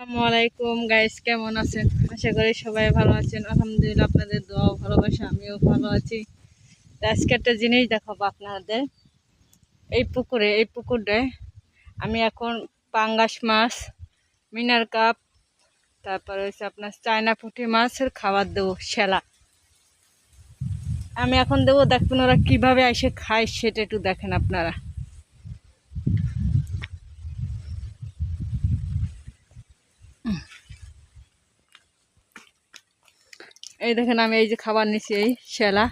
আসসালামু আলাইকুম গাইস কেমন আছেন? আশা করি সবাই ভালো আছেন। আলহামদুলিল্লাহ আপনাদের দোয়া ভালোবাসা, আমিও ভালো আছি। আজকে একটা জিনিস দেখাবো আপনাদের। এই পুকুরে, এই পুকুরটায় আমি এখন পাঙ্গাস মাছ, মিনার কাপ, তারপরে হচ্ছে আপনার চায়না পুঁটি মাছের খাবার দেবো শ্যালা আমি এখন দেবো দেখবেন ওরা কীভাবে এসে খায়, সেটা একটু দেখেন আপনারা। এই দেখেন আমি এই যে খাবার নিছি, এই শ্যালা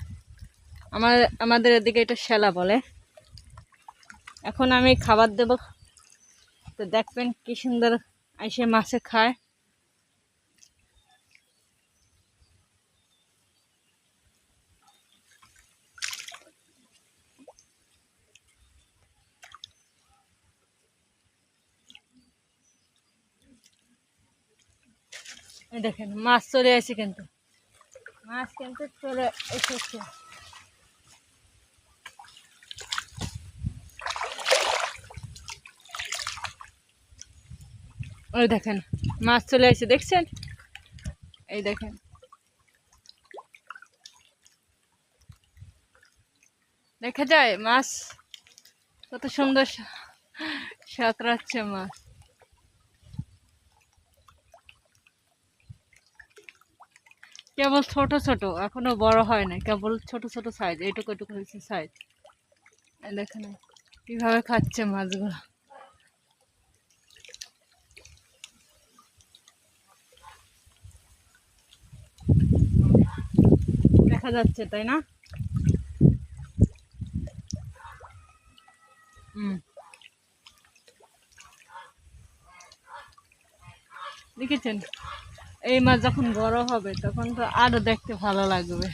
আমার, আমাদের এদিকে এটা শ্যালা বলে। এখন আমি খাবার দেব। তো দেখবেন কি সুন্দর এসে মাছে খায়। দেখেন, মাছ চলে আসে কিন্তু। মাছ কিন্তু চলে এসেছে। ওই দেখেন, মাছ চলে আসে দেখছেন? এই দেখেন। দেখা যায় মাছ কত সুন্দর সাঁতরাচ্ছে মাছ। কেবল ছোট ছোট, এখনও বড় হয় না কেবল ছোট ছোট সাইজ এইটুকু এটুকু হয়েছে সাইজ দেখেন কীভাবে খাচ্ছে মাছগুলো। দেখা যাচ্ছে, তাই না? দেখেছেন? এই মাছ যখন বড় হবে তখন তো আরও দেখতে ভালো লাগবে।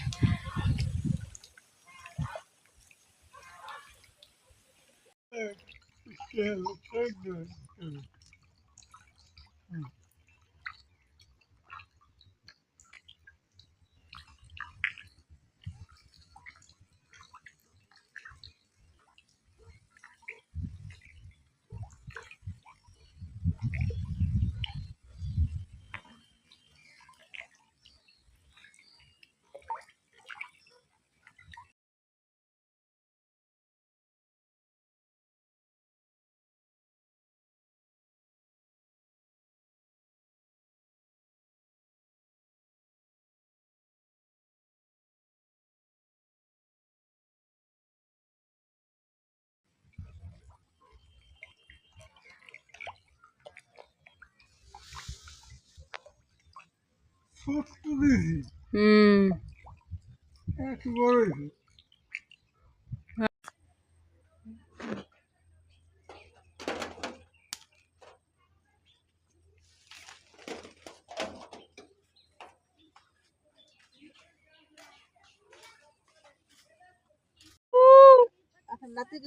ছোট্ট দিয়েছি হুম একটু বড়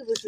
বসে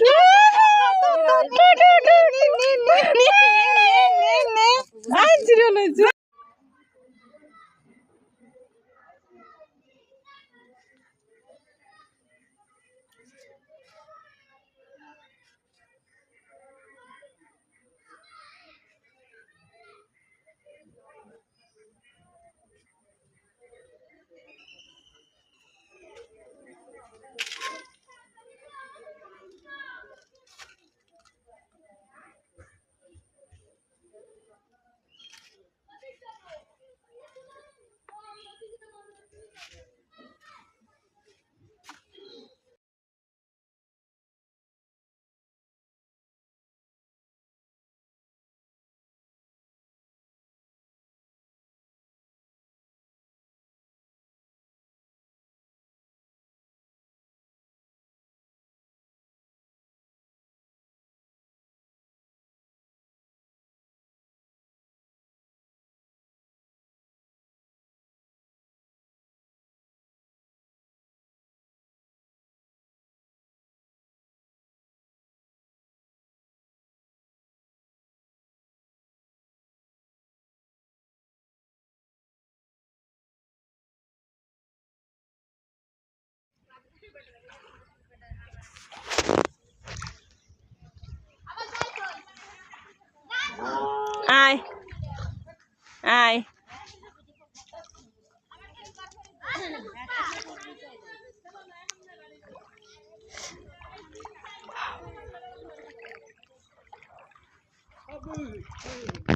আয় Boom.